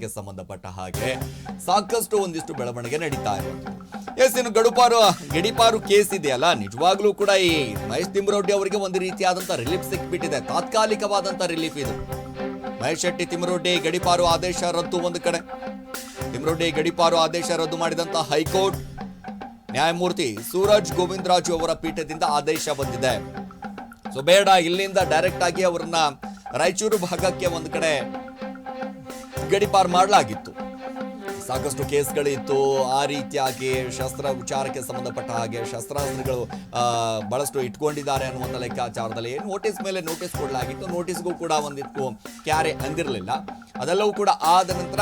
ಪ್ರಕರಣಕ್ಕೆ ಸಂಬಂಧಪಟ್ಟ ಹಾಗೆ ಸಾಕಷ್ಟು ಒಂದಿಷ್ಟು ಬೆಳವಣಿಗೆ ನಡೀತಾ ಇದೆ. ಎಸ್, ಇನ್ನು ಗಡುಪಾರು, ಗಡಿಪಾರು ಕೇಸ್ ಇದೆಯಲ್ಲ? ನಿಜವಾಗ್ಲೂ ಕೂಡ ಈ ಮಹೇಶ್ ತಿಮ್ಮರೊಡ್ಡಿ ಅವರಿಗೆ ಒಂದು ರೀತಿಯಾದಂತ ರಿಲೀಫ್ ಸಿಕ್ಬಿಟ್ಟಿದೆ. ತಾತ್ಕಾಲಿಕವಾದಂತ ರಿಲೀಫ್ ಇದು. ಮಹೇಶ್ ಶೆಟ್ಟಿ ತಿಮ್ಮರೊಡ್ಡಿ ಗಡಿಪಾರು ಆದೇಶ ರದ್ದು ಒಂದು ಕಡೆ. ತಿಮ್ಮರೊಡ್ಡಿ ಗಡಿಪಾರು ಆದೇಶ ರದ್ದು ಮಾಡಿದಂತ ಹೈಕೋರ್ಟ್. ನ್ಯಾಯಮೂರ್ತಿ ಸೂರಜ್ ಗೋವಿಂದರಾಜು ಅವರ ಪೀಠದಿಂದ ಆದೇಶ ಬಂದಿದೆ. ಸೊ, ಬೇಡ, ಇಲ್ಲಿಂದ ಡೈರೆಕ್ಟ್ ಆಗಿ ಅವರನ್ನ ರಾಯಚೂರು ಭಾಗಕ್ಕೆ ಒಂದು ಕಡೆ ಗಡಿಪಾರ್ ಮಾಡಲಾಗಿತ್ತು. ಸಾಕಷ್ಟು ಕೇಸ್ಗಳಿತ್ತು. ಆ ರೀತಿಯಾಗಿ ಶಸ್ತ್ರ ವಿಚಾರಕ್ಕೆ ಸಂಬಂಧಪಟ್ಟ ಹಾಗೆ ಶಸ್ತ್ರಾಸ್ತ್ರಗಳು ಬಹಳಷ್ಟು ಇಟ್ಕೊಂಡಿದ್ದಾರೆ ಅನ್ನುವಂಥ ಲೆಕ್ಕಾಚಾರದಲ್ಲಿ ನೋಟಿಸ್ ಮೇಲೆ ನೋಟಿಸ್ ಕೊಡಲಾಗಿತ್ತು. ನೋಟಿಸ್ಗೂ ಕೂಡ ಒಂದಿತ್ತು ಕ್ಯಾರೆ ಅಂದಿರಲಿಲ್ಲ. ಅದೆಲ್ಲವೂ ಕೂಡ ಆದ ನಂತರ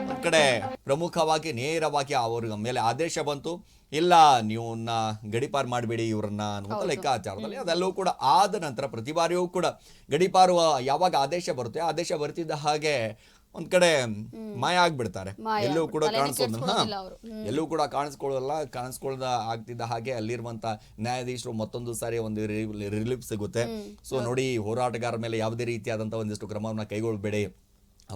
ಒಂದು ಕಡೆ ಪ್ರಮುಖವಾಗಿ ನೇರವಾಗಿ ಅವರ ಮೇಲೆ ಆದೇಶ ಬಂತು. ಇಲ್ಲ ನೀವನ್ನ ಗಡಿಪಾರು ಮಾಡಬೇಡಿ ಇವ್ರನ್ನ ಅನ್ನುವಂಥ ಲೆಕ್ಕಾಚಾರದಲ್ಲಿ ಅದೆಲ್ಲವೂ ಕೂಡ ಆದ ನಂತರ ಪ್ರತಿ ಬಾರಿಯೂ ಕೂಡ ಗಡಿಪಾರು ಯಾವಾಗ ಆದೇಶ ಬರುತ್ತೆ ಆದೇಶ ಬರ್ತಿದ್ದ ಹಾಗೆ ಒಂದ್ ಕಡೆ ಮಾಯ ಆಗ್ಬಿಡ್ತಾರೆ. ಎಲ್ಲೂ ಕೂಡ ಕಾಣಿಸೋದು ಎಲ್ಲೂ ಕೂಡ ಕಾಣಿಸ್ಕೊಳ್ಳಲ್ಲ ಕಾಣಿಸ್ಕೊಳ್ಳದ ಆಗ್ತಿದ್ದ ಹಾಗೆ ಅಲ್ಲಿರುವಂತ ನ್ಯಾಯಾಧೀಶರು ಮತ್ತೊಂದು ಸಾರಿ ಒಂದು ರಿಲೀಫ್ ಸಿಗುತ್ತೆ. ಸೊ ನೋಡಿ ಹೋರಾಟಗಾರ ಮೇಲೆ ಯಾವುದೇ ರೀತಿಯಾದಂತಹ ಒಂದಿಷ್ಟು ಕ್ರಮವನ್ನ ಕೈಗೊಳ್ಳಬೇಡಿ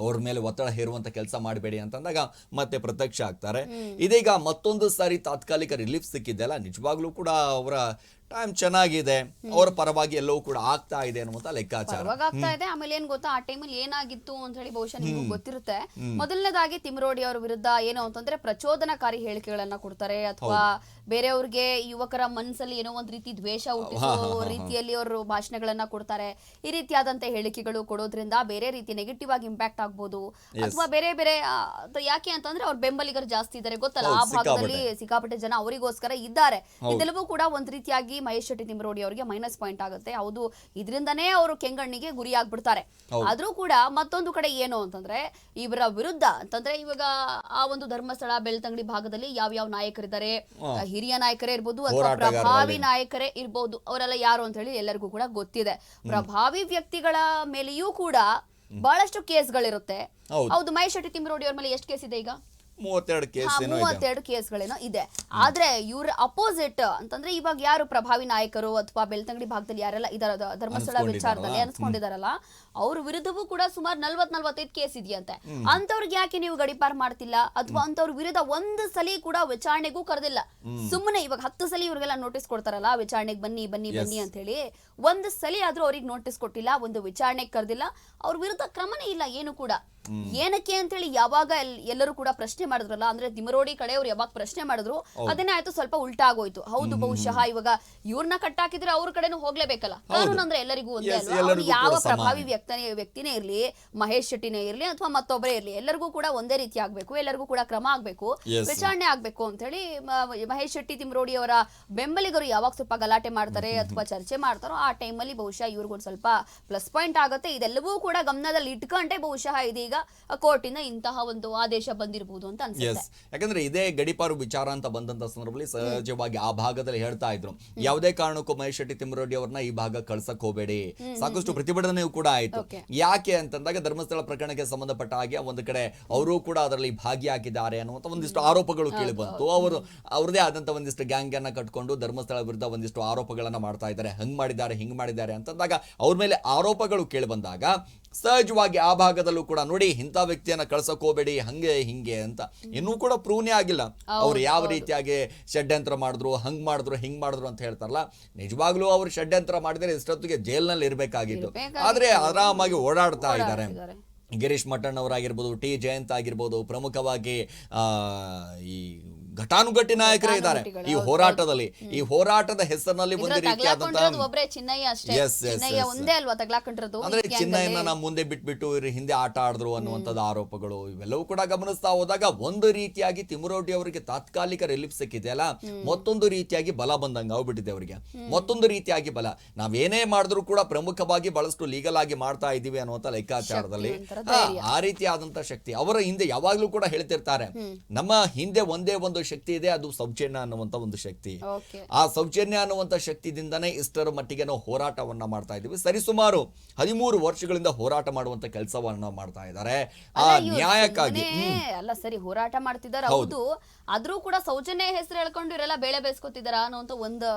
ಅವ್ರ ಮೇಲೆ ಒತ್ತಡ ಹೇರುವಂತ ಕೆಲಸ ಮಾಡಬೇಡಿ ಅಂತಂದಾಗ ಮತ್ತೆ ಪ್ರತ್ಯಕ್ಷ ಆಗ್ತಾರೆ. ಇದೀಗ ಮತ್ತೊಂದು ಸಾರಿ ತಾತ್ಕಾಲಿಕ ರಿಲೀಫ್ ಸಿಕ್ಕಿದ್ದೆಲ್ಲ ನಿಜವಾಗ್ಲೂ ಕೂಡ ಅವರ ಟೈಮ್ ಚೆನ್ನಾಗಿದೆ ಅವರ ಪರವಾಗಿ ಎಲ್ಲವೂ ಕೂಡ ಆಗ್ತಾ ಇದೆ ಅನ್ನುವಂತ ಲೆಕ್ಕಾಚಾರ. ಪರವಾಗಿ ಆಗ್ತಾ ಇದೆ. ಆಮೇಲೆ ಏನ್ ಗೊತ್ತಾ? ಆ ಟೈಮಲ್ಲಿ ಏನಾಗಿತ್ತು ಅಂತ ಹೇಳಿ ಬಹುಶಃ ನಿಮ್ಗೆ ಗೊತ್ತಿರುತ್ತೆ. ಮೊದಲನೇದಾಗಿ ತಿಮರೋಡಿ ಅವರ ವಿರುದ್ಧ ಏನು ಅಂತಂದ್ರೆ ಪ್ರಚೋದನಕಾರಿ ಹೇಳಿಕೆಗಳನ್ನ ಕೊಡ್ತಾರೆ ಅಥವಾ ಬೇರೆಯವ್ರಿಗೆ ಯುವಕರ ಮನಸ್ಸಲ್ಲಿ ಏನೋ ಒಂದ್ ರೀತಿ ದ್ವೇಷ ಹುಟ್ಟಿಸೋ ರೀತಿಯಲ್ಲಿ ಅವರು ಭಾಷಣಗಳನ್ನ ಕೊಡ್ತಾರೆ. ಈ ರೀತಿಯಾದಂತ ಹೇಳಿಕೆಗಳು ಕೊಡೋದ್ರಿಂದ ಬೇರೆ ರೀತಿ ನೆಗೆಟಿವ್ ಆಗಿ ಇಂಪ್ಯಾಕ್ಟ್ ಆಗ್ಬೋದು. ಅಥವಾ ಬೇರೆ ಬೇರೆ ಆ, ಅದು ಯಾಕೆ ಅಂತಂದ್ರೆ ಅವ್ರ ಬೆಂಬಲಿಗರು ಜಾಸ್ತಿ ಇದ್ದಾರೆ ಗೊತ್ತಲ್ಲ ಆ ಹೌದು, ಭಾಗದಲ್ಲಿ ಸಿಕ್ಕಾಪಟ್ಟೆ ಜನ ಅವರಿಗೋಸ್ಕರ ಇದ್ದಾರೆ. ಇದೆಲ್ಲವೂ ಕೂಡ ಒಂದ್ ರೀತಿಯಾಗಿ ಮಹೇಶ್ ಶೆಟ್ಟಿ ನಿಮ್ರೋಡಿ ಅವರಿಗೆ ಮೈನಸ್ ಪಾಯಿಂಟ್ ಆಗುತ್ತೆ. ಹೌದು ಇದರಿಂದನೇ ಅವರು ಕೆಂಗಣ್ಣಿಗೆ ಗುರಿ ಆಗ್ಬಿಡ್ತಾರೆ. ಆದ್ರೂ ಕೂಡ ಮತ್ತೊಂದು ಕಡೆ ಏನು ಅಂತಂದ್ರೆ ಇವರ ವಿರುದ್ಧ ಅಂತಂದ್ರೆ ಇವಾಗ ಆ ಒಂದು ಧರ್ಮಸ್ಥಳ ಬೆಳ್ತಂಗಡಿ ಭಾಗದಲ್ಲಿ ಯಾವ ಯಾವ ನಾಯಕರಿದ್ದಾರೆ ಹಿರಿಯ ನಾಯಕರೇ ಇರ್ಬೋದು ಅಥವಾ ಪ್ರಭಾವಿ ನಾಯಕರೇ ಇರ್ಬೋದು ಅವರೆಲ್ಲ ಯಾರು ಅಂತ ಹೇಳಿ ಎಲ್ಲರಿಗೂ ಕೂಡ ಗೊತ್ತಿದೆ. ಪ್ರಭಾವಿ ವ್ಯಕ್ತಿಗಳ ಮೇಲೆಯೂ ಕೂಡ ಬಹಳಷ್ಟು ಕೇಸ್ಗಳಿರುತ್ತೆ. ಹೌದು. ಹೌದು ಮಹೇಶ್ ಶೆಟ್ಟಿ ತಿಮ್ಮರೋಡಿ ಅವ್ರ ಮೇಲೆ ಎಷ್ಟು ಕೇಸ್ ಇದೆ ಈಗ? ಮೂವತ್ತೆರಡು ಕೇಸ್ ಏನೋ ಇದೆ. ಮೂವತ್ತೆರಡು ಕೇಸ್ಗಳೇನೋ ಇದೆ. ಆದ್ರೆ ಇವ್ರ ಅಪೋಸಿಟ್ ಅಂತಂದ್ರೆ ಇವಾಗ ಯಾರು ಪ್ರಭಾವಿ ನಾಯಕರು ಅಥವಾ ಬೆಳ್ತಂಗಡಿ ಭಾಗದಲ್ಲಿ ಯಾರೆಲ್ಲ ಇದರ? ಧರ್ಮಸ್ಥಳ? ವಿಚಾರದಲ್ಲಿ ಅನ್ಸ್ಕೊಂಡಿದಾರಲ್ಲ. ಅವ್ರ ವಿರುದ್ಧವೂ ಕೂಡ ಸುಮಾರು ನಲ್ವತ್ ನಲ್ವತ್ತೈದು ಕೇಸ್ ಇದೆಯಂತೆ. ಅಂತವ್ರಿಗೆ ಯಾಕೆ ನೀವು ಗಡಿಪಾರ್ ಮಾಡ್ತಿಲ್ಲ? ಅಥವಾ ಅಂತವ್ರ ವಿರುದ್ಧ ಒಂದು ಸಲಿ ಕೂಡ ವಿಚಾರಣೆಗೂ ಕರೆದಿಲ್ಲ. ಸುಮ್ಮನೆ ಇವಾಗ ಹತ್ತು ಸಲಿ ಇವ್ರಿಗೆಲ್ಲ ನೋಟಿಸ್ ಕೊಡ್ತಾರಲ್ಲ ವಿಚಾರಣೆಗೆ ಬನ್ನಿ ಬನ್ನಿ ಬನ್ನಿ ಅಂತ ಹೇಳಿ ಒಂದು ಸಲಿ ಆದ್ರೂ ಅವ್ರಿಗೆ ನೋಟಿಸ್ ಕೊಟ್ಟಿಲ್ಲ ಒಂದು ವಿಚಾರಣೆಗೆ ಕರೆದಿಲ್ಲ. ಅವ್ರ ವಿರುದ್ಧ ಕ್ರಮನೇ ಇಲ್ಲ ಏನು ಕೂಡ. ಏನಕ್ಕೆ ಅಂತ ಹೇಳಿ ಯಾವಾಗ ಎಲ್ಲರೂ ಕೂಡ ಪ್ರಶ್ನೆ ಮಾಡಿದ್ರಲ್ಲ ಅಂದ್ರೆ ತಿಮರೋಡಿ ಕಡೆ ಅವ್ರು ಯಾವಾಗ ಪ್ರಶ್ನೆ ಮಾಡಿದ್ರು ಅದನ್ನೇ ಆಯ್ತು ಸ್ವಲ್ಪ ಉಲ್ಟಾ ಆಗೋಯ್ತು. ಹೌದು ಬಹುಶಃ ಇವಾಗ ಇವ್ರನ್ನ ಕಟ್ಟಾಕಿದ್ರೆ ಅವ್ರ ಕಡೆನೂ ಹೋಗ್ಲೇಬೇಕಲ್ಲ? ಕಾನೂನು ಅಂದ್ರೆ ಎಲ್ಲರಿಗೂ ಒಂದೇ ಅಲ್ವಾ? ಅವ್ರು ಯಾವ ಪ್ರಭಾವಿ ವ್ಯಕ್ತನೇ ವ್ಯಕ್ತಿನೇ ಇರ್ಲಿ ಮಹೇಶ್ ಶೆಟ್ಟಿನೇ ಇರ್ಲಿ ಅಥವಾ ಮತ್ತೊಬ್ಬರೇ ಇರ್ಲಿ ಎಲ್ಲರಿಗೂ ಕೂಡ ಒಂದೇ ರೀತಿ ಆಗ್ಬೇಕು ಎಲ್ಲರಿಗೂ ಕೂಡ ಕ್ರಮ ಆಗ್ಬೇಕು ವಿಚಾರಣೆ ಆಗ್ಬೇಕು ಅಂತ ಹೇಳಿ ಮಹೇಶ್ ಶೆಟ್ಟಿ ತಿಮ್ರೋಡಿ ಅವರ ಬೆಂಬಲಿಗರು ಯಾವಾಗ ಸ್ವಲ್ಪ ಗಲಾಟೆ ಮಾಡ್ತಾರೆ ಅಥವಾ ಚರ್ಚೆ ಮಾಡ್ತಾರೋ ಆ ಟೈಮಲ್ಲಿ ಬಹುಶಃ ಇವ್ರಿಗೊಂದು ಸ್ವಲ್ಪ ಪ್ಲಸ್ ಪಾಯಿಂಟ್ ಆಗುತ್ತೆ. ಇದೆಲ್ಲವೂ ಕೂಡ ಗಮನದಲ್ಲಿ ಇಟ್ಕೊಂಡೆ ಬಹುಶಃ ಇದೀಗ ಕೋರ್ಟಿನ ಇಂತಹ ಒಂದು ಆದೇಶ ಬಂದಿರಬಹುದು ಅಂತ ಅನ್ಸುತ್ತೆ. ಎಸ್ ಯಾಕಂದ್ರೆ ಇದೇ ಗಡಿಪಾರು ವಿಚಾರ ಅಂತ ಬಂದಂತ ಸಂದರ್ಭದಲ್ಲಿ ಸಹಜವಾಗಿ ಆ ಭಾಗದಲ್ಲಿ ಹೇಳ್ತಾ ಇದ್ರು. ಯಾವುದೇ ಕಾರಣಕ್ಕೂ ಮಹೇಶ್ ಶೆಟ್ಟಿ ತಿಮ್ಮರೊಡ್ಡಿ ಅವ್ರನ್ನ ಈ ಭಾಗ ಕಳ್ಸಕ್ ಹೋಗಬೇಡಿ. ಸಾಕಷ್ಟು ಪ್ರತಿಭಟನೆಯೂ ಕೂಡ ಆಯ್ತು. ಯಾಕೆ ಅಂತಂದಾಗ ಧರ್ಮಸ್ಥಳ ಪ್ರಕರಣಕ್ಕೆ ಸಂಬಂಧಪಟ್ಟ ಹಾಗೆ ಒಂದು ಕಡೆ ಅವರು ಕೂಡ ಅದರಲ್ಲಿ ಭಾಗಿಯಾಗಿದ್ದಾರೆ ಅನ್ನುವಂತ ಒಂದಿಷ್ಟು ಆರೋಪಗಳು ಕೇಳಿ ಬಂತು. ಅವರು ಅವ್ರದೇ ಆದಂತ ಒಂದಿಷ್ಟು ಗ್ಯಾಂಗ್ ಅನ್ನ ಕಟ್ಕೊಂಡು ಧರ್ಮಸ್ಥಳ ವಿರುದ್ಧ ಒಂದಿಷ್ಟು ಆರೋಪಗಳನ್ನ ಮಾಡ್ತಾ ಇದ್ದಾರೆ. ಹಂಗ್ ಮಾಡಿದ್ದಾರೆ ಹಿಂಗ್ ಮಾಡಿದ್ದಾರೆ ಅಂತಂದಾಗ ಅವ್ರ ಮೇಲೆ ಆರೋಪಗಳು ಕೇಳಿ ಬಂದಾಗ ಸಹಜವಾಗಿ ಆ ಭಾಗದಲ್ಲೂ ಕೂಡ ನೋಡಿ ಇಂಥ ವ್ಯಕ್ತಿಯನ್ನ ಕಳ್ಸಕ್ ಹೋಗಬೇಡಿ ಹಂಗೆ ಹಿಂಗೆ ಅಂತ. ಇನ್ನೂ ಕೂಡ ಪ್ರೂವ್ನೇ ಆಗಿಲ್ಲ. ಅವ್ರು ಯಾವ ರೀತಿಯಾಗಿ ಷಡ್ಯಂತ್ರ ಮಾಡಿದ್ರು ಹಂಗ್ ಮಾಡಿದ್ರು ಹಿಂಗ್ ಮಾಡಿದ್ರು ಅಂತ ಹೇಳ್ತಾರಲ್ಲ ನಿಜವಾಗ್ಲೂ ಅವ್ರು ಷಡ್ಯಂತ್ರ ಮಾಡಿದ್ರೆ ಇಷ್ಟೊತ್ತಿಗೆ ಜೈಲ್ನಲ್ಲಿ ಇರ್ಬೇಕಾಗಿತ್ತು. ಆದ್ರೆ ಆರಾಮಾಗಿ ಓಡಾಡ್ತಾ ಇದ್ದಾರೆ. ಗಿರೀಶ್ ಮಠಣ್ ಅವರಾಗಿರ್ಬೋದು ಟಿ ಜಯಂತ್ ಆಗಿರ್ಬೋದು ಪ್ರಮುಖವಾಗಿ ಆ ಈ ಘಟಾನುಘಟಿ ನಾಯಕರೇ ಇದ್ದಾರೆ. ಈ ಹೋರಾಟದಲ್ಲಿ ಈ ಹೋರಾಟದ ಹೆಸರಿನಲ್ಲಿ ಒಂದು ರೀತಿಯಾದಂತಹ ಒಬ್ರೇ ಚಿನ್ನಯ್ಯ ಅಷ್ಟೇ. Yes, yes, ಚಿನ್ನಯ್ಯ ಒಂದೇ ಅಲ್ವಾ ತಗ್ಲಾಕೊಂಡಿರೋದು? ಅಂದ್ರೆ ಈ gang ಚಿನ್ನಯನ್ನ ಅಲ್ಲಿ. ನಾವು ಮುಂದೆ ಬಿಟ್ಬಿಟ್ಟು ಇವ್ರು ಹಿಂದೆ ಆಟ ಆಡಿದ್ರು ಅನ್ನುವಂಥದ್ದು ಆರೋಪಗಳು ಇವೆಲ್ಲವೂ ಕೂಡ ಗಮನಿಸ್ತಾ ಹೋದಾಗ ಒಂದು ರೀತಿಯಾಗಿ ತಿಮುರೋಟಿ ಅವರಿಗೆ ತಾತ್ಕಾಲಿಕ ರಿಲೀಫ್ ಸಿಕ್ಕಿದೆಯಲ್ಲ ಮತ್ತೊಂದು ರೀತಿಯಾಗಿ ಬಲ ಬಂದಂಗ ಆಗ್ಬಿಟ್ಟಿದೆ ಅವರಿಗೆ. ಮತ್ತೊಂದು ರೀತಿಯಾಗಿ ಬಲ. ನಾವೇನೇ ಮಾಡಿದ್ರು ಕೂಡ ಪ್ರಮುಖವಾಗಿ ಬಹಳಷ್ಟು ಲೀಗಲ್ ಆಗಿ ಮಾಡ್ತಾ ಇದೀವಿ ಅನ್ನುವಂತ ಲೆಕ್ಕಾಚಾರದಲ್ಲಿ ಆ, ರೀತಿಯಾದಂತಹ ರೀತಿಯಾದಂತ ಶಕ್ತಿ. ಅವರ ಹಿಂದೆ ಯಾವಾಗ್ಲೂ ಕೂಡ ಹೇಳ್ತಿರ್ತಾರೆ ನಮ್ಮ ಹಿಂದೆ ಒಂದೇ ಒಂದು ಶಕ್ತಿ ಇದೆ ಅದು ಸೌಜನ್ಯ ಅನ್ನುವಂತ ಒಂದು ಶಕ್ತಿ. ಆ ಸೌಜನ್ಯ ಅನ್ನುವಂತ ಶಕ್ತಿಯಿಂದನೇ ಇಷ್ಟರ ಮಟ್ಟಿಗೆ ನಾವು ಹೋರಾಟವನ್ನ ಮಾಡ್ತಾ ಇದ್ದೀವಿ. ಸರಿಸುಮಾರು ಹದಿಮೂರು ವರ್ಷಗಳಿಂದ ಹೋರಾಟ ಮಾಡುವಂತ ಕೆಲಸವನ್ನ ಮಾಡ್ತಾ ಇದ್ದಾರೆ. ಆ ನ್ಯಾಯಕ್ಕಾಗಿ ಅಲ್ಲ ಸರಿ ಹೋರಾಟ ಮಾಡ್ತಿದ್ದಾರೆ ಹೌದು. ಆದ್ರೂ ಕೂಡ ಸೌಜನ್ಯ ಹೆಸರು ಹೇಳ್ಕೊಂಡು ಇವರೆಲ್ಲ ಬೇಳೆ ಬೇಯಿಸ್ಕೊತಿದಾರ ಅನ್ನುವಂತ ಒಂದು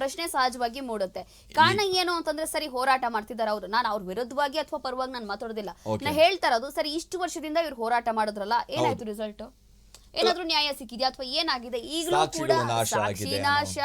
ಪ್ರಶ್ನೆ ಸಹಜವಾಗಿ ಮೂಡುತ್ತೆ. ಕಾರಣ ಏನು ಅಂತಂದ್ರೆ ಸರಿ ಹೋರಾಟ ಮಾಡ್ತಿದಾರ ಅವ್ರು. ನಾನು ಅವ್ರ ವಿರುದ್ಧವಾಗಿ ಅಥವಾ ಪರವಾಗಿ ನಾನು ಮಾತಾಡೋದಿಲ್ಲ. ನಾ ಹೇಳ್ತಾರ ಅದು ಸರಿ ಇಷ್ಟು ವರ್ಷದಿಂದ ಇವ್ರು ಹೋರಾಟ ಮಾಡಿದ್ರಲ್ಲ ಏನಾಯ್ತು ರಿಸಲ್ಟ್ ಏನಾದ್ರೂ ನ್ಯಾಯ ಸಿಕ್ಕಿದ್ಯಾ ಅಥವಾ ಏನಾಗಿದೆ? ಈಗಲೂ ಕೂಡ ಸಾಕ್ಷಿಗಳು ನಾಶ ಸಾಕ್ಷಿ ಆಗಿದೆ ನಾಶ.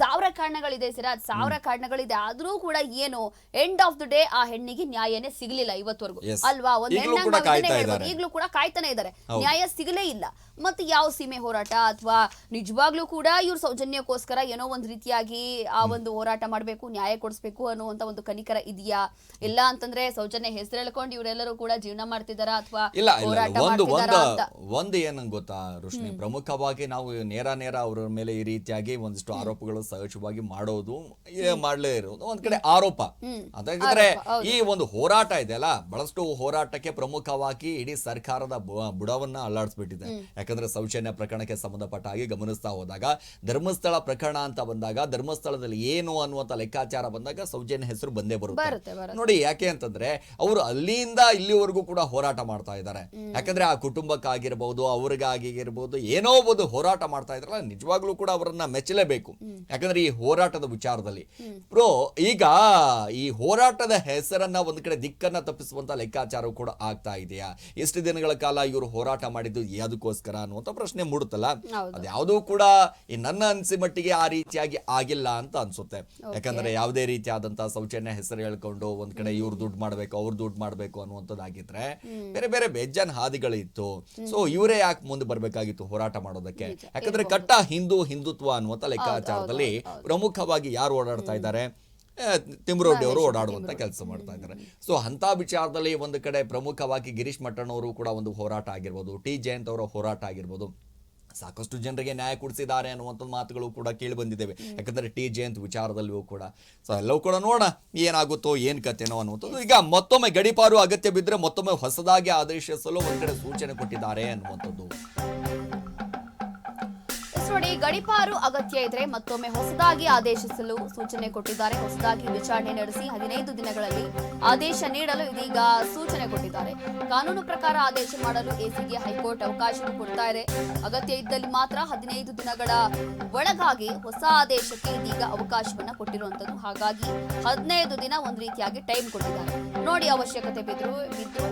ಸಾವಿರ ಕಾರಣಗಳಿದೆ ಸರ್. ಅದ್ ಸಾವಿರ ಕಾರಣಗಳಿದೆ. ಆದ್ರೂ ಕೂಡ ಏನು? ಎಂಡ್ ಆಫ್ ದ ಡೇ ಆ ಹೆಣ್ಣಿಗೆ ನ್ಯಾಯನೇ ಸಿಗ್ಲಿಲ್ಲ ಇವತ್ತವರೆಗೂ. Yes. ಅಲ್ವಾ? ಒಂದ್ ಈಗ್ಲೂ ಹೆಣ್ಣಾಗ್ ಕೂಡ ನಾವ್ ಕಾಯ್ತಾ ಇದ್ದಾರೆ. ಈಗ್ಲೂ ಕೂಡ ಕಾಯ್ತಾನೆ ಇದ್ದಾರೆ. ನ್ಯಾಯ ಸಿಗಲೇ ಇಲ್ಲ. ಮತ್ತೆ ಯಾವ ಸೀಮೆ ಹೋರಾಟ? ಅಥವಾ ನಿಜವಾಗ್ಲೂ ಕೂಡ ಇವ್ರ ಸೌಜನ್ಯಕ್ಕೋಸ್ಕರ ಏನೋ ಒಂದ್ ರೀತಿಯಾಗಿ ಆ ಒಂದು ಹೋರಾಟ ಮಾಡ್ಬೇಕು ನ್ಯಾಯ ಕೊಡಿಸ್ಬೇಕು ಅನ್ನುವಂತ ಒಂದು ಕನಿಕರ ಇದೆಯಾ? ಇಲ್ಲ ಅಂತಂದ್ರೆ ಸೌಜನ್ಯ ಹೆಸರು ಹೇಳ್ಕೊಂಡು ಇವರೆಲ್ಲರೂ ಕೂಡ ಜೀವನ ಮಾಡ್ತಿದಾರಾ ಅಥವಾ ಇಲ್ಲ ಇಲ್ಲ ಹೋರಾಟ. ಒಂದು ಮಾಡ್ತಿದಾರಾ ಒಂದು ಅಂತ? ಒಂದು ಗೊತ್ತಾ? ರುಷ್ಣಿ ಪ್ರಮುಖವಾಗಿ ನಾವು ನೇರ ನೇರ ಅವರ ಮೇಲೆ ಈ ರೀತಿಯಾಗಿ ಒಂದಿಷ್ಟು ಆರೋಪಗಳು ಸಹಜವಾಗಿ ಮಾಡೋದು ಏ ಮಾಡ್ಲೇ ಇರೋದು. ಒಂದ್ ಕಡೆ ಆರೋಪ. ಅದಾಗಿದ್ರೆ ಈ ಒಂದು ಹೋರಾಟ ಇದೆ ಅಲ್ಲ ಬಹಳಷ್ಟು ಹೋರಾಟಕ್ಕೆ ಪ್ರಮುಖವಾಗಿ ಇಡೀ ಸರ್ಕಾರದ ಬುಡವನ್ನ ಅಲ್ಲಾಡಿಸ್ಬಿಟ್ಟಿದೆ. ಯಾಕಂದ್ರೆ ಸೌಜನ್ಯ ಪ್ರಕರಣಕ್ಕೆ ಸಂಬಂಧಪಟ್ಟ ಹಾಗೆ ಗಮನಿಸ್ತಾ ಹೋದಾಗ ಧರ್ಮಸ್ಥಳ ಪ್ರಕರಣ ಅಂತ ಬಂದಾಗ ಧರ್ಮಸ್ಥಳದಲ್ಲಿ ಏನು ಅನ್ನುವಂತ ಲೆಕ್ಕಾಚಾರ ಬಂದಾಗ ಸೌಜನ್ಯ ಹೆಸರು ಬಂದೇ ಬರುತ್ತೆ. ನೋಡಿ ಯಾಕೆ ಅಂತಂದ್ರೆ ಅವರು ಅಲ್ಲಿಂದ ಇಲ್ಲಿವರೆಗೂ ಕೂಡ ಹೋರಾಟ ಮಾಡ್ತಾ ಇದ್ದಾರೆ. ಯಾಕಂದ್ರೆ ಆ ಕುಟುಂಬಕ್ಕಾಗಿರ್ಬೋದು ಅವ್ರಿಗಾಗಿರ್ಬೋದು ಏನೋ ಒಂದು ಹೋರಾಟ ಮಾಡ್ತಾ ಇದ್ರಲ್ಲ ನಿಜವಾಗ್ಲೂ ಕೂಡ ಅವರನ್ನ ಮೆಚ್ಚಲೇಬೇಕು. ಯಾಕಂದ್ರೆ ಈ ಹೋರಾಟದ ವಿಚಾರದಲ್ಲಿ. ಬ್ರೋ ಈಗ ಈ ಹೋರಾಟದ ಹೆಸರನ್ನ ಒಂದ್ ಕಡೆ ದಿಕ್ಕನ್ನ ತಪ್ಪಿಸುವಂತ ಲೆಕ್ಕಾಚಾರ ಕೂಡ ಆಗ್ತಾ ಇದೆಯಾ? ಎಷ್ಟು ದಿನಗಳ ಕಾಲ ಇವರು ಹೋರಾಟ ಮಾಡಿದ್ದು ಯಾವುದಕ್ಕೋಸ್ಕರ ಅನ್ನುವಂತ ಪ್ರಶ್ನೆ ಮೂಡುತ್ತಲ್ಲ. ಅದ್ಯಾವುದೂ ಕೂಡ ಈ ನನ್ನ ಅನ್ಸಿ ಮಟ್ಟಿಗೆ ಆ ರೀತಿಯಾಗಿ ಆಗಿಲ್ಲ ಅಂತ ಅನ್ಸುತ್ತೆ. ಯಾಕಂದ್ರೆ ಯಾವುದೇ ರೀತಿಯಾದಂತಹ ಶೌಚನ್ಯ ಹೆಸರು ಹೇಳ್ಕೊಂಡು ಒಂದ್ ಕಡೆ ಇವ್ರು ದುಡ್ಡು ಮಾಡ್ಬೇಕು ಅವ್ರು ದುಡ್ಡು ಮಾಡ್ಬೇಕು ಅನ್ನುವಂಥದ್ದಾಗಿದ್ರೆ ಬೇರೆ ಬೇರೆ ಬೇಜಾನ್ ಹಾದಿಗಳಿತ್ತು. ಸೊ ಇವರೇ ಯಾಕೆ ಮುಂದೆ ಬರ್ಬೇಕಾಗಿತ್ತು ಹೋರಾಟ ಮಾಡೋದಕ್ಕೆ. ಯಾಕಂದ್ರೆ ಕಟ್ಟ ಹಿಂದೂ ಹಿಂದುತ್ವ ಅನ್ನುವಂಥ ಲೆಕ್ಕಾಚಾರದಲ್ಲಿ ಪ್ರಮುಖವಾಗಿ ಯಾರು ಓಡಾಡ್ತಾ ಇದ್ದಾರೆ? ಅವರು ಓಡಾಡುವಂತ ಕೆಲಸ ಮಾಡ್ತಾ ಇದ್ದಾರೆ. ಸೊ ಅಂತ ವಿಚಾರದಲ್ಲಿ ಒಂದು ಕಡೆ ಪ್ರಮುಖವಾಗಿ ಗಿರೀಶ್ ಮಟ್ಟಣ್ಣವರು ಕೂಡ ಒಂದು ಹೋರಾಟ ಆಗಿರ್ಬೋದು ಟಿ ಜಯಂತ್ ಅವರ ಹೋರಾಟ ಆಗಿರ್ಬೋದು. ಸಾಕಷ್ಟು ಜನರಿಗೆ ನ್ಯಾಯ ಕೊಡಿಸಿದ್ದಾರೆ ಅನ್ನುವಂಥ ಮಾತುಗಳು ಕೂಡ ಕೇಳಿ ಬಂದಿದ್ದೇವೆ. ಯಾಕಂದ್ರೆ ಟಿ ಜಯಂತ್ ವಿಚಾರದಲ್ಲಿಯೂ ಕೂಡ. ಸೊ ಎಲ್ಲವೂ ಕೂಡ ನೋಡೋಣ ಏನಾಗುತ್ತೋ, ಏನು ಕತೆನೋ ಅನ್ನುವಂಥದ್ದು. ಈಗ ಮತ್ತೊಮ್ಮೆ ಗಡಿಪಾರು ಅಗತ್ಯ ಬಿದ್ದರೆ ಮತ್ತೊಮ್ಮೆ ಹೊಸದಾಗಿ ಆದೇಶಿಸಲು ಒಂದೆಡೆ ಸೂಚನೆ ಕೊಟ್ಟಿದ್ದಾರೆ ಅನ್ನುವಂಥದ್ದು. ನೋಡಿ ಗಡಿಪಾರು ಅಗತ್ಯ ಇದ್ರೆ ಮತ್ತೊಮ್ಮೆ ಹೊಸದಾಗಿ ಆದೇಶಿಸಲು ಸೂಚನೆ ಕೊಟ್ಟಿದ್ದಾರೆ. ಹೊಸದಾಗಿ ವಿಚಾರಣೆ ನಡೆಸಿ ಹದಿನೈದು ದಿನಗಳಲ್ಲಿ ಆದೇಶ ನೀಡಲು ಇದೀಗ ಸೂಚನೆ ಕೊಟ್ಟಿದ್ದಾರೆ. ಕಾನೂನು ಪ್ರಕಾರ ಆದೇಶ ಮಾಡಲು ಎಸಿಗೆ ಹೈಕೋರ್ಟ್ ಅವಕಾಶ ಕೊಡ್ತಾ ಇದೆ. ಅಗತ್ಯ ಇದ್ದಲ್ಲಿ ಮಾತ್ರ ಹದಿನೈದು ದಿನಗಳ ಒಳಗಾಗಿ ಹೊಸ ಆದೇಶಕ್ಕೆ ಇದೀಗ ಅವಕಾಶವನ್ನ ಕೊಟ್ಟಿರುವಂತದ್ದು. ಹಾಗಾಗಿ ಹದಿನೈದು ದಿನ ಒಂದ್ ರೀತಿಯಾಗಿ ಟೈಮ್ ಕೊಟ್ಟಿದ್ದಾರೆ. ನೋಡಿ ಅವಶ್ಯಕತೆ ಬಿದ್ರು ಬಿದ್ದು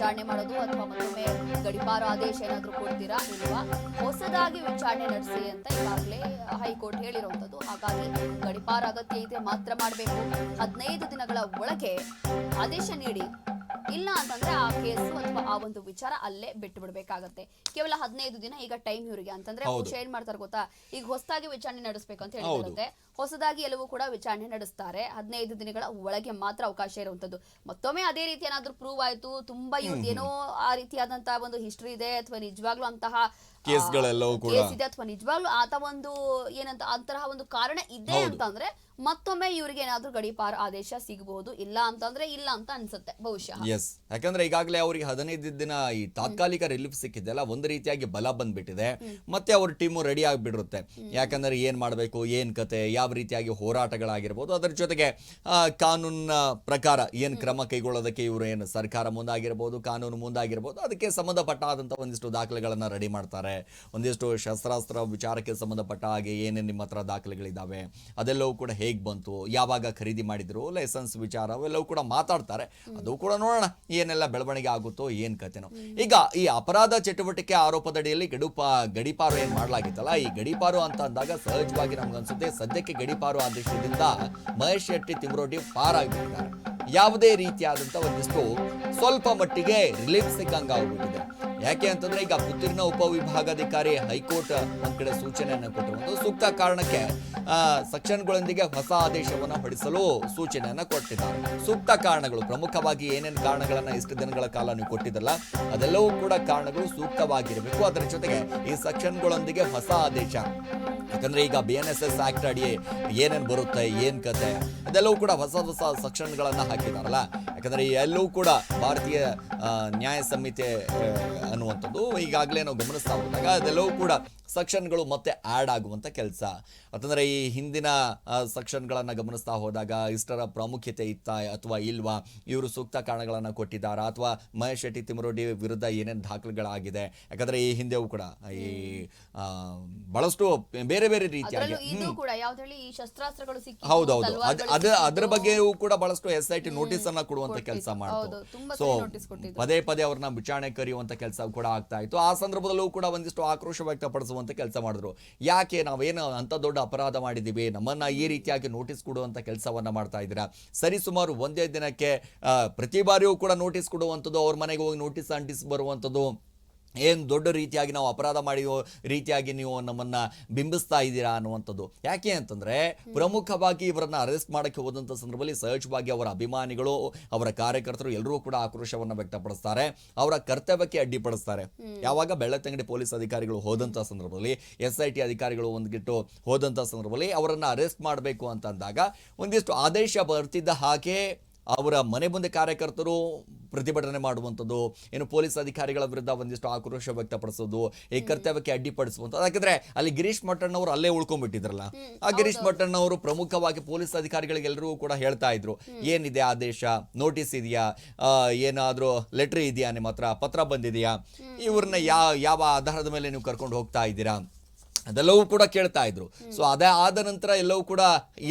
ವಿಚಾರಣೆ ಮಾಡೋದು ಅಥವಾ ಮತ್ತೊಮ್ಮೆ ಗಡಿಪಾರು ಆದೇಶ ಏನಾದರೂ ಕೊಡ್ತೀರಾ ಇಲ್ವಾ? ಹೊಸದಾಗಿ ವಿಚಾರಣೆ ನಡೆಸಿ ಅಂತ ಈಗಾಗಲೇ ಹೈಕೋರ್ಟ್ ಹೇಳಿರುವಂಥದ್ದು. ಹಾಗಾಗಿ ಗಡಿಪಾರ ಅಗತ್ಯ ಇದೆ, ಮಾತ್ರ ಮಾಡಬೇಕು. ಹದಿನೈದು ದಿನಗಳ ಒಳಗೆ ಆದೇಶ ನೀಡಿ ಇಲ್ಲ ಅಂತಂದ್ರೆ ಆ ಕೇಸ್ ಅಥವಾ ಆ ಒಂದು ವಿಚಾರ ಅಲ್ಲೇ ಬಿಟ್ಟು ಬಿಡ್ಬೇಕಾಗತ್ತೆ ಕೇವಲ ಹದಿನೈದು ದಿನ ಈಗ ಟೈಮ್ ಇವರಿಗೆ ಅಂತಂದ್ರೆ ಏನ್ ಮಾಡ್ತಾರೆ ಗೊತ್ತಾ? ಈಗ ಹೊಸದಾಗಿ ವಿಚಾರಣೆ ನಡೆಸಬೇಕು ಅಂತ. ಹೇಳಿರುತ್ತೆ ಹೊಸದಾಗಿ ಎಲ್ಲವೂ ಕೂಡ ವಿಚಾರಣೆ ನಡೆಸ್ತಾರೆ. ಹದಿನೈದು ದಿನಗಳ ಒಳಗೆ ಮಾತ್ರ ಅವಕಾಶ ಇರುವಂತದ್ದು ಮತ್ತೊಮ್ಮೆ ಅದೇ ರೀತಿ ಏನಾದ್ರೂ ಪ್ರೂವ್ ಆಯ್ತು ತುಂಬಾ ಇವ್ರದ್ದು ಏನೋ ಆ ರೀತಿಯಾದಂತಹ ಒಂದು ಹಿಸ್ಟ್ರಿ ಇದೆ ಅಥವಾ ನಿಜವಾಗ್ಲೂ ಅಂತಹ ಕೇಸ್ಗಳೆಲ್ಲವೂ ಕೂಡ. ಕೇಸ್ ಇದೆ ಅಥವಾ ನಿಜವಾಗ್ಲೂ ಆತ ಒಂದು ಏನಂತ ಅಂತಹ ಒಂದು ಕಾರಣ ಇದೆ ಅಂತಂದ್ರೆ ಮತ್ತೊಮ್ಮೆ ಇವರಿಗೆ ಏನಾದ್ರೂ ಗಡೀಪಾರ ಆದೇಶ ಸಿಗಬಹುದು ಇಲ್ಲ ಅಂತಂದ್ರೆ ಇಲ್ಲ ಅಂತ ಅನ್ಸುತ್ತೆ ಬಹುಶಃ. ಎಸ್ ಯಾಕಂದ್ರೆ ಈಗಾಗಲೇ ಅವರಿಗೆ ಹದಿನೈದು ದಿನ ಈ ತಾತ್ಕಾಲಿಕ ರಿಲೀಫ್ ಸಿಕ್ಕಿದೆಲ್ಲ ಒಂದು ರೀತಿಯಾಗಿ ಬಲ ಬಂದ್ಬಿಟ್ಟಿದೆ. ಮತ್ತೆ ಅವ್ರ ಟೀಮು ರೆಡಿ ಆಗಿಬಿಡುತ್ತೆ ಯಾಕಂದ್ರೆ ಏನ್ ಮಾಡಬೇಕು ಏನ್ ಕತೆ ಯಾವ ರೀತಿಯಾಗಿ ಹೋರಾಟಗಳಾಗಿರ್ಬೋದು ಅದರ ಜೊತೆಗೆ ಕಾನೂನ ಕಾನೂನಿನ ಪ್ರಕಾರ ಏನ್ ಕ್ರಮ ಕೈಗೊಳ್ಳೋದಕ್ಕೆ ಇವರು ಏನು ಸರ್ಕಾರ ಮುಂದಾಗಿರ್ಬೋದು ಕಾನೂನು ಮುಂದಾಗಿರ್ಬೋದು ಅದಕ್ಕೆ ಸಂಬಂಧಪಟ್ಟಂತ ಒಂದಿಷ್ಟು ದಾಖಲೆಗಳನ್ನ ರೆಡಿ ಮಾಡ್ತಾರೆ. ಒಂದಿಷ್ಟು ಶಸ್ತ್ರಾಸ್ತ್ರ ವಿಚಾರಕ್ಕೆ ಸಂಬಂಧಪಟ್ಟ ಹಾಗೆ ಏನೇನು ನಿಮ್ಮ ಹತ್ರ ದಾಖಲೆಗಳಿದ್ದಾವೆ ಅದೆಲ್ಲವೂ ಕೂಡ ಹೇಗೆ ಬಂತು, ಯಾವಾಗ ಖರೀದಿ ಮಾಡಿದ್ರು, ಲೈಸೆನ್ಸ್ ವಿಚಾರ ಅವೆಲ್ಲವೂ ಕೂಡ ಮಾತಾಡ್ತಾರೆ. ಅದು ಕೂಡ ನೋಡೋಣ, ಏನೆಲ್ಲ ಬೆಳವಣಿಗೆ ಆಗುತ್ತೋ, ಏನು ಕತೆನೋ. ಈಗ ಈ ಅಪರಾಧ ಚಟುವಟಿಕೆ ಆರೋಪದಡಿಯಲ್ಲಿ ಗಡುಪ, ಗಡಿಪಾರು ಏನು ಮಾಡಲಾಗಿತ್ತಲ್ಲ, ಈ ಗಡಿಪಾರು ಅಂತ ಅಂದಾಗ ಸಹಜವಾಗಿ ನಮ್ಗನ್ಸುತ್ತೆ, ಸದ್ಯಕ್ಕೆ ಗಡಿಪಾರು ಆದೇಶದಿಂದ ಮಹೇಶ್ ಶೆಟ್ಟಿ ತಿಮ್ರೋಡಿ ಪಾರಾಗಿಬಿಟ್ಟಿದ್ದಾರೆ. ಯಾವುದೇ ರೀತಿಯಾದಂಥ ಒಂದಿಷ್ಟು ಸ್ವಲ್ಪ ಮಟ್ಟಿಗೆ ರಿಲೀಫ್ ಸಿಕ್ಕಂಗ ಆಗ್ಬಿಟ್ಟಿದೆ ಯಾಕೆ ಅಂತಂದ್ರೆ ಈಗ ಪುತ್ತೂರಿನ ಉಪವಿಭಾಗಾಧಿಕಾರಿ ಹೈಕೋರ್ಟ್ ಒಂದ್ ಕಡೆ ಸೂಚನೆಯನ್ನು ಕೊಟ್ಟಿರುವಂತಹ ಸೂಕ್ತ ಕಾರಣಕ್ಕೆ ಸೆಕ್ಷನ್ಗಳೊಂದಿಗೆ ಹೊಸ ಆದೇಶವನ್ನು ಹೊರಡಿಸಲು ಸೂಚನೆಯನ್ನು ಕೊಟ್ಟಿದ್ದಾರೆ. ಸೂಕ್ತ ಕಾರಣಗಳು, ಪ್ರಮುಖವಾಗಿ ಏನೇನು ಕಾರಣಗಳನ್ನ ಇಷ್ಟು ದಿನಗಳ ಕಾಲ ನೀವು ಕೊಟ್ಟಿದ್ದಲ್ಲ, ಅದೆಲ್ಲವೂ ಕೂಡ ಕಾರಣಗಳು ಸೂಕ್ತವಾಗಿರಬೇಕು. ಅದರ ಜೊತೆಗೆ ಈ ಸೆಕ್ಷನ್ಗಳೊಂದಿಗೆ ಹೊಸ ಆದೇಶ, ಯಾಕಂದ್ರೆ ಈಗ B N S S act ಅಡಿ ಏನೇನು ಬರುತ್ತೆ, ಏನ್ ಕತೆ, ಅದೆಲ್ಲವೂ ಕೂಡ ಹೊಸ ಹೊಸ ಸೆಕ್ಷನ್ಗಳನ್ನು ಹಾಕಿದಾರಲ್ಲ. ಯಾಕಂದ್ರೆ ಎಲ್ಲವೂ ಕೂಡ ಭಾರತೀಯ ನ್ಯಾಯ ಸಂಹಿತೆ ಆ, ಅನ್ನುವಂಥದ್ದು. ಈಗಾಗಲೇ ನಾವು ಗಮನಿಸ್ತಾ ಹೋದಾಗ ಅದೆಲ್ಲವೂ ಕೂಡ ಸೆಕ್ಷನ್ಗಳು ಮತ್ತೆ ಆ್ಯಡ್ ಆಗುವಂಥ ಕೆಲಸ. ಯಾಕಂದರೆ ಈ ಹಿಂದಿನ ಸೆಕ್ಷನ್ಗಳನ್ನು ಗಮನಿಸ್ತಾ ಹೋದಾಗ ಇಷ್ಟರ ಪ್ರಾಮುಖ್ಯತೆ ಇತ್ತಾ ಅಥವಾ ಇಲ್ವಾ? ಇವರು ಸೂಕ್ತ ಕಾರಣಗಳನ್ನು ಕೊಟ್ಟಿದ್ದಾರಾ? ಅಥವಾ ಮಹೇಶ್ ಶೆಟ್ಟಿ ತಿಮರೋಡಿ ವಿರುದ್ಧ ಏನೇನು ದಾಖಲೆಗಳಾಗಿದೆ? ಯಾಕಂದ್ರೆ ಈ ಹಿಂದೆವು ಕೂಡ ಈ ಬಹಳಷ್ಟು ಬೇರೆ ಬೇರೆ ರೀತಿಯಾಗಿ ಹೌದೌದು. ಅದ್ ಅದ ಅದ್ರ ಬಗ್ಗೆಯೂ ಕೂಡ ಬಹಳಷ್ಟು ಎಸ್ ಐ ಟಿ ನೋಟಿಸ್ ಅನ್ನ ಕೊಡುವಂತ ಕೆಲಸ ಮಾಡ್ತು. ಸೊ. ಪದೇ ಪದೇ ಅವ್ರನ್ನ ವಿಚಾರಣೆ ಕರೆಯುವಂತ ಕೆಲಸ ಕೂಡ ಆಗ್ತಾ ಇತ್ತು. ಆ ಸಂದರ್ಭದಲ್ಲೂ ಕೂಡ ಒಂದಿಷ್ಟು ಆಕ್ರೋಶ ವ್ಯಕ್ತಪಡಿಸುವಂತ ಕೆಲಸ ಮಾಡಿದ್ರು. ಯಾಕೆ ನಾವೇನು ಅಂತ ದೊಡ್ಡ ಅಪರಾಧ ಮಾಡಿದೀವಿ ನಮ್ಮನ್ನ ಈ ರೀತಿಯಾಗಿ ನೋಟಿಸ್ ಕೊಡುವಂತ ಕೆಲಸವನ್ನ ಮಾಡ್ತಾ ಇದ್ದೀರಾ? ಸರಿ ಸುಮಾರು ಒಂದೇ ದಿನಕ್ಕೆ ಪ್ರತಿ ಬಾರಿಯೂ ಕೂಡ ನೋಟಿಸ್ ಕೊಡುವಂಥದ್ದು ಅವ್ರ ಮನೆಗೆ ಹೋಗಿ ನೋಟಿಸ್ ಅಂಟಿಸಿ ಬರುವಂಥದ್ದು. ಏನು ದೊಡ್ಡ ರೀತಿಯಾಗಿ ನಾವು ಅಪರಾಧ ಮಾಡಿಯೋ ರೀತಿಯಾಗಿ ನೀವು ನಮ್ಮನ್ನ ಬಿಂಬಿಸ್ತಾ ಇದ್ದೀರಾ ಅನ್ನುವಂಥದ್ದು. ಯಾಕೆ ಅಂತಂದರೆ ಪ್ರಮುಖವಾಗಿ ಇವರನ್ನು ಅರೆಸ್ಟ್ ಮಾಡಕ್ಕೆ ಹೋದಂಥ ಸಂದರ್ಭದಲ್ಲಿ ಸಹಜವಾಗಿ ಅವರ ಅಭಿಮಾನಿಗಳು ಅವರ ಕಾರ್ಯಕರ್ತರು ಎಲ್ಲರೂ ಕೂಡ ಆಕ್ರೋಶವನ್ನು ವ್ಯಕ್ತಪಡಿಸ್ತಾರೆ. ಅವರ ಕರ್ತವ್ಯಕ್ಕೆ ಅಡ್ಡಿಪಡಿಸ್ತಾರೆ. ಯಾವಾಗ ಬೆಳ್ಳತಂಗಡಿ ಪೊಲೀಸ್ ಅಧಿಕಾರಿಗಳು ಹೋದಂಥ ಸಂದರ್ಭದಲ್ಲಿ ಎಸ್ ಐ ಟಿ ಅಧಿಕಾರಿಗಳು ಒಂದ್ಗಿಟ್ಟು ಹೋದಂಥ ಸಂದರ್ಭದಲ್ಲಿ ಅವರನ್ನು ಅರೆಸ್ಟ್ ಮಾಡಬೇಕು ಅಂತ ಅಂದಾಗ ಒಂದಿಷ್ಟು ಆದೇಶ ಬರ್ತಿದ್ದ ಹಾಗೆ ಅವರ ಮನೆ ಮುಂದೆ ಕಾರ್ಯಕರ್ತರು ಪ್ರತಿಭಟನೆ ಮಾಡುವಂಥದ್ದು ಏನು ಪೊಲೀಸ್ ಅಧಿಕಾರಿಗಳ ವಿರುದ್ಧ ಒಂದಿಷ್ಟು ಆಕ್ರೋಶ ವ್ಯಕ್ತಪಡಿಸೋದು ಈ ಕರ್ತವ್ಯಕ್ಕೆ ಅಡ್ಡಿಪಡಿಸುವಂಥದ್ದು. ಯಾಕಂದ್ರೆ ಅಲ್ಲಿ ಗಿರೀಶ್ ಮಠಣ್ಣವರು ಅಲ್ಲೇ ಉಳ್ಕೊಂಡ್ಬಿಟ್ಟಿದ್ರಲ್ಲ. ಆ ಗಿರೀಶ್ ಮಠಣ್ಣವರು ಪ್ರಮುಖವಾಗಿ ಪೊಲೀಸ್ ಅಧಿಕಾರಿಗಳಿಗೆಲ್ಲರಿಗೂ ಕೂಡ ಹೇಳ್ತಾ ಇದ್ರು. ಏನಿದೆ ಆದೇಶ? ನೋಟಿಸ್ ಇದೆಯಾ? ಏನಾದರೂ ಲೆಟ್ರ್ ಲೆಟರ್ ಇದೆಯಾ ನಿಮ್ಮ ಹತ್ರ? ಪತ್ರ ಬಂದಿದೆಯಾ? ಇವ್ರನ್ನ ಯಾವ ಯಾವ ಆಧಾರದ ಮೇಲೆ ನೀವು ಕರ್ಕೊಂಡು ಹೋಗ್ತಾ ಇದ್ದೀರಾ? ಅದೆಲ್ಲವೂ ಕೂಡ ಕೇಳ್ತಾ ಇದ್ರು. ಸೊ ಅದೇ ಆದ ನಂತರ ಎಲ್ಲವೂ ಕೂಡ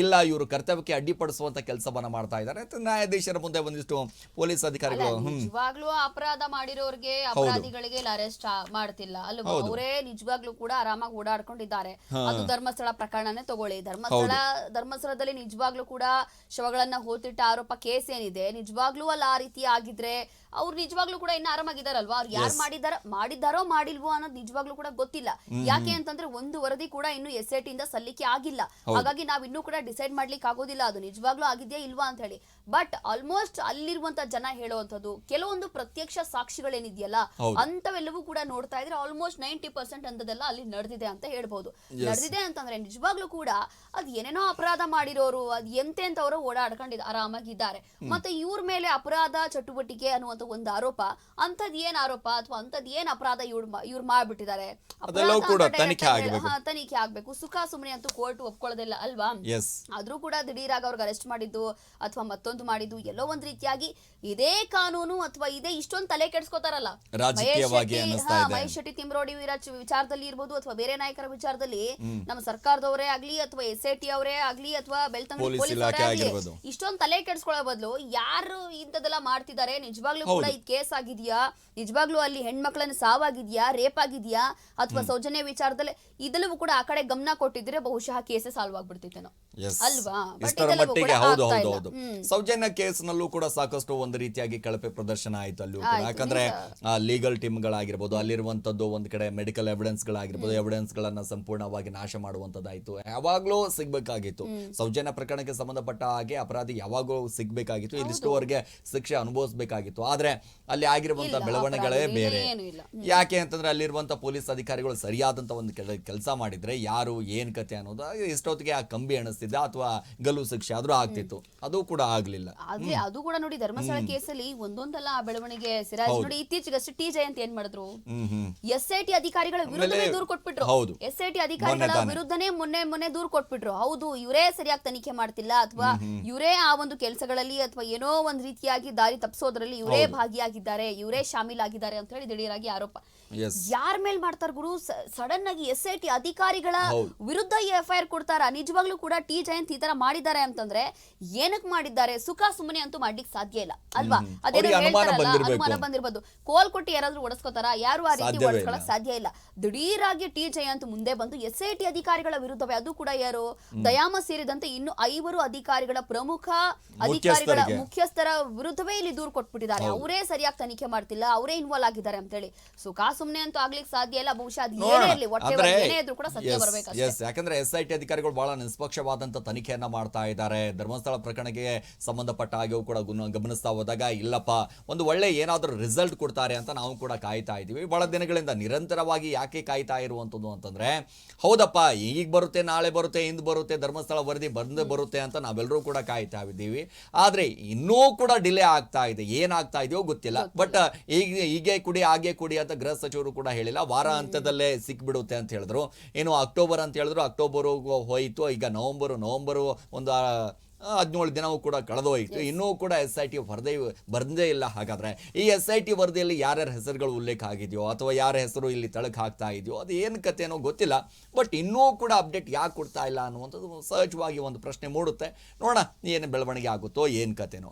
ಇಲ್ಲ ಇವರು ಕರ್ತವ್ಯಕ್ಕೆ ಅಡ್ಡಿಪಡಿಸುವಂತ ಕೆಲಸವನ್ನ ಮಾಡ್ತಾ ಇದ್ದಾರೆ. ನ್ಯಾಯಾಧೀಶರ ಮುಂದೆ ಒಂದಿಷ್ಟು ಪೊಲೀಸ್ ಅಧಿಕಾರಿಗಳು ನಿಜವಾಗ್ಲೂ ಅಪರಾಧ ಮಾಡಿರೋರಿಗೆ ಅಪರಾಧಿಗಳಿಗೆ ಅರೆಸ್ಟ್ ಮಾಡ್ತಿಲ್ಲ. ಅಲ್ವಾ ಅವರೇ ನಿಜವಾಗ್ಲೂ ಕೂಡ ಆರಾಮಾಗಿ ಓಡಾಡ್ಕೊಂಡಿದ್ದಾರೆ. ಅದು ಧರ್ಮಸ್ಥಳ ಪ್ರಕರಣನೇ ತಗೊಳ್ಳಿ. ಧರ್ಮಸ್ಥಳ ಧರ್ಮಸ್ಥಳದಲ್ಲಿ ನಿಜವಾಗ್ಲೂ ಕೂಡ ಶವಗಳನ್ನ ಹೋತಿಟ್ಟ ಆರೋಪ ಕೇಸ್ ಏನಿದೆ ನಿಜವಾಗ್ಲೂ ಅಲ್ಲ ಆ ರೀತಿ ಆಗಿದ್ರೆ ಅವ್ರು ನಿಜವಾಗ್ಲೂ ಕೂಡ ಇನ್ನು ಆರಾಮಾಗಿದಾರಲ್ವಾ ಅವ್ರು ಯಾರು ಮಾಡಿದಾರ ಮಾಡಿದ್ದಾರೋ ಮಾಡಿಲ್ವೋ ಅನ್ನೋದು ನಿಜವಾಗ್ಲೂ ಕೂಡ ಗೊತ್ತಿಲ್ಲ. ಯಾಕೆ ಅಂತಂದ್ರೆ ಒಂದು ವರದಿ ಕೂಡ ಇನ್ನು ಎಸ್ ಐ ಟಿಯಿಂದ ಸಲ್ಲಿಕೆ ಆಗಿಲ್ಲ. ಹಾಗಾಗಿ ನಾವು ಇನ್ನೂ ಕೂಡ ಡಿಸೈಡ್ ಮಾಡ್ಲಿಕ್ಕೆ ಆಗೋದಿಲ್ಲ ಅದು ನಿಜವಾಗ್ಲೂ ಆಗಿದೆಯಾ ಇಲ್ವಾ ಅಂತ ಹೇಳಿ. ಬಟ್ ಆಲ್ಮೋಸ್ಟ್ ಅಲ್ಲಿರುವಂತ ಜನ ಹೇಳುವಂತದ್ದು ಕೆಲವೊಂದು ಪ್ರತ್ಯಕ್ಷ ಸಾಕ್ಷಿಗಳೇನಿದೆಯಲ್ಲ ಅಂತವೆಲ್ಲವೂ ಕೂಡ ನೋಡ್ತಾ ಇದ್ರೆ ಆಲ್ಮೋಸ್ಟ್ ನೈಂಟಿ ಪರ್ಸೆಂಟ್ ಅಂತದೆಲ್ಲ ಅಲ್ಲಿ ನಡೆದಿದೆ ಅಂತ ಹೇಳ್ಬಹುದು ನಡೆದಿದೆ ಅಂತಂದ್ರೆ ನಿಜವಾಗ್ಲೂ ಕೂಡ ಅದ್ ಏನೇನೋ ಅಪರಾಧ ಮಾಡಿರೋರು ಅದ್ ಎಂತೆಂತವರು ಆರಾಮಾಗಿ ಆರಾಮಾಗಿದ್ದಾರೆ. ಮತ್ತೆ ಇವ್ರ ಮೇಲೆ ಅಪರಾಧ ಚಟುವಟಿಕೆ ಅನ್ನುವಂತ ಒಂದು ಆರೋಪ ಅಂತದ್ ಏನ್ ಆರೋಪ? ಅಥವಾ ಅಂತದ್ ಏನ್ ಅಪರಾಧ ಇವ್ರು ಇವ್ರು ಮಾಡ್ಬಿಟ್ಟಿದ್ದಾರೆ? ತನಿಖೆ ಆಗ್ಬೇಕು. ಸುಖ ಸುಮ್ಮನೆ ಅಂತೂ ಕೋರ್ಟ್ ಒಪ್ಕೊಳ್ಳೋದಿಲ್ಲ ಅಲ್ವಾ? ಆದ್ರೂ ಕೂಡ ದಿಢೀರಾಗಿ ಅವ್ರಿಗೆ ಅರೆಸ್ಟ್ ಮಾಡಿದ್ದು ಅಥವಾ ಮತ್ತೊಂದು ಮಾಡಿದ್ದು ಎಲ್ಲೋ ಒಂದ್ ರೀತಿಯಾಗಿ ಇದೇ ಕಾನೂನು ಅಥವಾ ಇದೇ ಇಷ್ಟೊಂದು ತಲೆ ಕೆಡ್ಸ್ಕೊತಾರಲ್ಲ? ಮಹೇಶ್ ಶೆಟ್ಟಿ- ತಿಮ್ರೋಡಿ ವಿರಾಜ್ ವಿಚಾರದಲ್ಲಿ ಇರ್ಬೋದು ಅಥವಾ ಬೇರೆ ನಾಯಕರ ವಿಚಾರದಲ್ಲಿ ನಮ್ಮ ಸರ್ಕಾರದವರೇ ಆಗ್ಲಿ ಅಥವಾ ಎಸ್ ಐ ಟಿ ಅವರೇ ಆಗ್ಲಿ ಅಥವಾ ಬೆಳ್ತಂಗಡಿ ಪೊಲೀಸ್ ಆಗ್ಲಿ ಇಷ್ಟೊಂದು ತಲೆ ಕೆಡಿಸ್ಕೊಳ್ಳೋ ಬದಲು ಯಾರು ಇಂಥದ್ದೆಲ್ಲ ಮಾಡ್ತಿದ್ದಾರೆ? ನಿಜವಾಗ್ಲೂ ಕೂಡ ಈ ಕೇಸ್ ಆಗಿದ್ಯಾ? ನಿಜವಾಗ್ಲೂ ಅಲ್ಲಿ ಹೆಣ್ಮಕ್ಳನ್ನ ಸಾವಾಗಿದ್ಯಾ? ರೇಪ್ ಆಗಿದ್ಯಾ? ಅಥವಾ ಸೌಜನ್ಯ ವಿಚಾರದಲ್ಲಿ ಇದೆಲ್ಲವೂ ಕೂಡ ಆ ಕಡೆ ಗಮನ ಕೊಟ್ಟಿದ್ರೆ ಬಹುಶಃ ಕೇಸೇ ಸಾಲ್ವ್ ಆಗ್ಬಿಡ್ತಿತ್ತೇನೋ. ಅಲ್ವಾ? ಬಟ್ ಇಷ್ಟರ ಮಟ್ಟಿಗೆ ಕೂಡ ಹೌದು ಸೌಜನ್ಯ ಕೇಸ್ನಲ್ಲೂ ಕೂಡ ಸಾಕಷ್ಟು ಒಂದು ರೀತಿಯಾಗಿ ಕಳಪೆ ಪ್ರದರ್ಶನ ಆಯ್ತು ಅಲ್ಲೂ ಕೂಡ. ಯಾಕಂದ್ರೆ ಲೀಗಲ್ ಟೀಮ್ಗಳಾಗಿರ್ಬೋದು ಅಲ್ಲಿರುವಂತದ್ದು ಒಂದ್ ಕಡೆ ಮೆಡಿಕಲ್ ಎವಿಡೆನ್ಸ್ ಗಳಾಗಿರ್ಬೋದು ಎವಿಡೆನ್ಸ್ ಗಳನ್ನ ಸಂಪೂರ್ಣವಾಗಿ ನಾಶ ಮಾಡುವಂತದ್ದಾಯ್ತು ಯಾವಾಗ್ಲೂ ಸಿಗ್ಬೇಕಾಗಿತ್ತು. ಸೌಜನ್ಯ ಪ್ರಕರಣಕ್ಕೆ ಸಂಬಂಧಪಟ್ಟ ಹಾಗೆ ಅಪರಾಧಿ ಯಾವಾಗಲೂ ಸಿಗ್ಬೇಕಾಗಿತ್ತು. ಇಲ್ಲಿಷ್ಟುವರೆಗೆ ಶಿಕ್ಷೆ ಅನುಭವಿಸಬೇಕಾಗಿತ್ತು. ಆದ್ರೆ ಅಲ್ಲಿ ಆಗಿರುವಂತ ಬೆಳವಣಿಗೆಗಳೇ ಬೇರೆ. ಯಾಕೆ ಅಂತಂದ್ರೆ ಅಲ್ಲಿರುವಂತ ಪೊಲೀಸ್ ಅಧಿಕಾರಿಗಳು ಸರಿಯಾದಂತ ಒಂದು ಕೆಲಸ ಮಾಡಿದ್ರೆ ಯಾರು ಏನ್ ಕತೆ ಅನ್ನೋದು ಇಷ್ಟೊತ್ತಿಗೆ ಆ ಕಂಬಿ ಎಣಿಸ್ತಿದ್ದ ಅಥವಾ ಗಲ್ಲು ಶಿಕ್ಷೆ ಆದ್ರೂ ಆಗ್ತಿತ್ತು. ಅದು ಕೂಡ ಆಗ್ಲಿಲ್ಲ. ಆದ್ರೆ ಅದು ಕೂಡ ನೋಡಿ ಧರ್ಮಸ್ಥಳ ಕೇಸಲ್ಲಿ ಒಂದೊಂದಲ್ಲ ಆ ಬೆಳವಣಿಗೆ ಸಿರಾಜ್ ನೋಡಿ ಇತ್ತೀಚೆಗಷ್ಟೇ ಟಿ ಜಯಂತ್ ಏನ್ ಮಾಡಿದ್ರು? ಎಸ್ ಐ ಟಿ ಅಧಿಕಾರಿಗಳ ವಿರುದ್ಧನೇ ದೂರು ಕೊಟ್ಬಿಟ್ರು. ಹೌದು. ಎಸ್ ಐ ಟಿ ಅಧಿಕಾರಿಗಳ. ವಿರುದ್ಧನೇ ಮೊನ್ನೆ ಮೊನ್ನೆ ದೂರು ಕೊಟ್ಬಿಟ್ರು. ಹೌದು ಇವರೇ ಸರಿಯಾಗಿ ತನಿಖೆ ಮಾಡ್ತಿಲ್ಲ ಅಥವಾ ಇವರೇ ಆ ಒಂದು ಕೆಲಸಗಳಲ್ಲಿ ಅಥವಾ ಏನೋ ಒಂದ್ ರೀತಿಯಾಗಿ ದಾರಿ ತಪ್ಪಿಸೋದ್ರಲ್ಲಿ ಇವರೇ ಭಾಗಿಯಾಗಿದ್ದಾರೆ ಇವರೇ ಶಾಮೀಲಾಗಿದ್ದಾರೆ ಅಂತ ಹೇಳಿ ದಿಢೀರಾಗಿ ಆರೋಪ. ಯಾರ ಮೇಲ್ ಮಾಡ್ತಾರ ಗುರು? ಸಡನ್ ಆಗಿ ಎಸ್ ಐ ಟಿ ಅಧಿಕಾರಿಗಳ. ವಿರುದ್ಧ ಎಫ್ ಐ ಆರ್ ಕೊಡ್ತಾರ? ನಿಜವಾಗ್ಲೂ ಕೂಡ ಟಿ ಜಯಂತ್ ಈ ತರ ಮಾಡಿದ್ದಾರೆ ಅಂತಂದ್ರೆ ಏನಕ್ ಮಾಡಿದ್ದಾರೆ? ಸುಖ ಸುಮ್ಮನೆ ಅಂತೂ ಮಾಡ್ಲಿಕ್ಕೆ ಸಾಧ್ಯ ಇಲ್ಲ. ಅಲ್ವಾ? ಅದೇನೋ ಹೇಳ್ತಾರಲ್ಲ. ಅನುಮಾನ ಬಂದಿರ್ಬೋದು. ಕೋಲ್ ಕೊಟ್ಟಿ ಯಾರಾದ್ರೂ ಓಡಿಸ್ಕೋತಾರ? ಯಾರು ಆ ರೀತಿ ಓಡಿಸ್ಕೊಳಕ್ ಸಾಧ್ಯ ಇಲ್ಲ. ದಿಢೀರಾಗಿ ಟಿ ಜಯಂತ್ ಮುಂದೆ ಬಂದು ಎಸ್ ಐ ಟಿ ಅಧಿಕಾರಿಗಳ ವಿರುದ್ಧವೇ ಅದು ಕೂಡ ಯಾರು? ದಯಾಮ ಸೇರಿದಂತೆ ಇನ್ನು ಐವರು ಅಧಿಕಾರಿಗಳ ಪ್ರಮುಖ ಅಧಿಕಾರಿಗಳ ಮುಖ್ಯಸ್ಥರ ವಿರುದ್ಧವೇ ಇಲ್ಲಿ ದೂರು ಕೊಟ್ಬಿಟ್ಟಿದ್ದಾರೆ. ಅವರೇ ಸರಿಯಾಗಿ ತನಿಖೆ ಮಾಡ್ತಿಲ್ಲ ಅವರೇ ಇನ್ವಾಲ್ವ್ ಆಗಿದ್ದಾರೆ ಅಂತ ಹೇಳಿ. ಸುಖ ಸುಮ್ನೆ ಅಂತೂ ಆಗ್ಲಿಕ್ಕೆ ಸಾಧ್ಯ ಇಲ್ಲ. ಬಹುಶಃ ಅದು ಏನೇ ಇರಲಿ ಹೊಟ್ಟೆ ಏನೇ ಇದ್ರೂ ಕೂಡ ಸತ್ಯ ಬರ್ಬೇಕಷ್ಟೇ. ಎಸ್ ಯಾಕಂದ್ರೆ ಎಸ್ ಐ ಟಿ ಅಧಿಕಾರಿಗಳು ಬಹಳ ನಿಷ್ಪಕ್ಷವಾದಂತ ತನಿಖೆಯನ್ನ ಮಾಡ್ತಾ ಇದ್ದಾರೆ. ಧರ್ಮಸ್ಥಳ ಪ್ರಕರಣಕ್ಕೆ ಸಂಬಂಧಪಟ್ಟ ಹಾಗೆಯೂ ಕೂಡ ಗಮನಿಸ್ತಾ ಹೋದಾಗ ಇಲ್ಲಪ್ಪ ಒಂದು ಒಳ್ಳೆ ಏನಾದರೂ ರಿಸಲ್ಟ್ ಕೊಡ್ತಾರೆ ಅಂತ ನಾವು ಕೂಡ ಕಾಯ್ತಾ ಇದ್ದೀವಿ. ಬಹಳ ದಿನಗಳಿಂದ ನಿರಂತರವಾಗಿ ಯಾಕೆ ಕಾಯ್ತಾ ಇರುವಂಥದ್ದು ಅಂತಂದ್ರೆ ಹೌದಪ್ಪ ಈಗ ಬರುತ್ತೆ ನಾಳೆ ಬರುತ್ತೆ ಇಂದು ಬರುತ್ತೆ ಧರ್ಮಸ್ಥಳ ವರದಿ ಬಂದೇ ಬರುತ್ತೆ ಅಂತ ನಾವೆಲ್ಲರೂ ಕೂಡ ಕಾಯ್ತಾ ಇದ್ದೀವಿ. ಆದರೆ ಇನ್ನೂ ಕೂಡ ಡಿಲೇ ಆಗ್ತಾ ಇದೆ. ಏನಾಗ್ತಾ ಇದೆಯೋ ಗೊತ್ತಿಲ್ಲ. ಬಟ್ ಈಗ ಹೀಗೆ ಕುಡಿ ಹಾಗೆ ಕುಡಿ ಅಂತ ಗೃಹ ಸಚಿವರು ಕೂಡ ಹೇಳಿಲ್ಲ. ವಾರ ಹಂತದಲ್ಲೇ ಸಿಕ್ಬಿಡುತ್ತೆ ಅಂತ ಹೇಳಿದ್ರು. ಏನು ಅಕ್ಟೋಬರ್ ಅಂತ ಹೇಳಿದ್ರು. ಅಕ್ಟೋಬರ್ ಹೋಯಿತು. ಈಗ ನವೆಂಬರು ನವೆಂಬರು ಒಂದು ಹದಿನೇಳು ದಿನವೂ ಕೂಡ ಕಳೆದೋಯ್ತು. ಇನ್ನೂ ಕೂಡ ಎಸ್ ಐ ಟಿ ವರದಿ ಬರದೇ ಇಲ್ಲ. ಹಾಗಾದ್ರೆ ಈ ಎಸ್ ಐ ಟಿ ವರದಿಯಲ್ಲಿ ಯಾರ್ಯಾರ ಹೆಸರುಗಳು ಉಲ್ಲೇಖ ಆಗಿದೆಯೋ ಅಥವಾ ಯಾರ ಹೆಸರು ಇಲ್ಲಿ ತಳಕ್ ಹಾಕ್ತಾ ಇದೆಯೋ ಅದು ಏನು ಕಥೆನೋ ಗೊತ್ತಿಲ್ಲ. ಬಟ್ ಇನ್ನೂ ಕೂಡ ಅಪ್ಡೇಟ್ ಯಾಕೆ ಕೊಡ್ತಾ ಇಲ್ಲ ಅನ್ನುವಂಥದ್ದು ಸಹಜವಾಗಿ ಒಂದು ಪ್ರಶ್ನೆ ಮೂಡುತ್ತೆ. ನೋಡೋಣ ಏನು ಬೆಳವಣಿಗೆ ಆಗುತ್ತೋ ಏನು ಕಥೆನೋ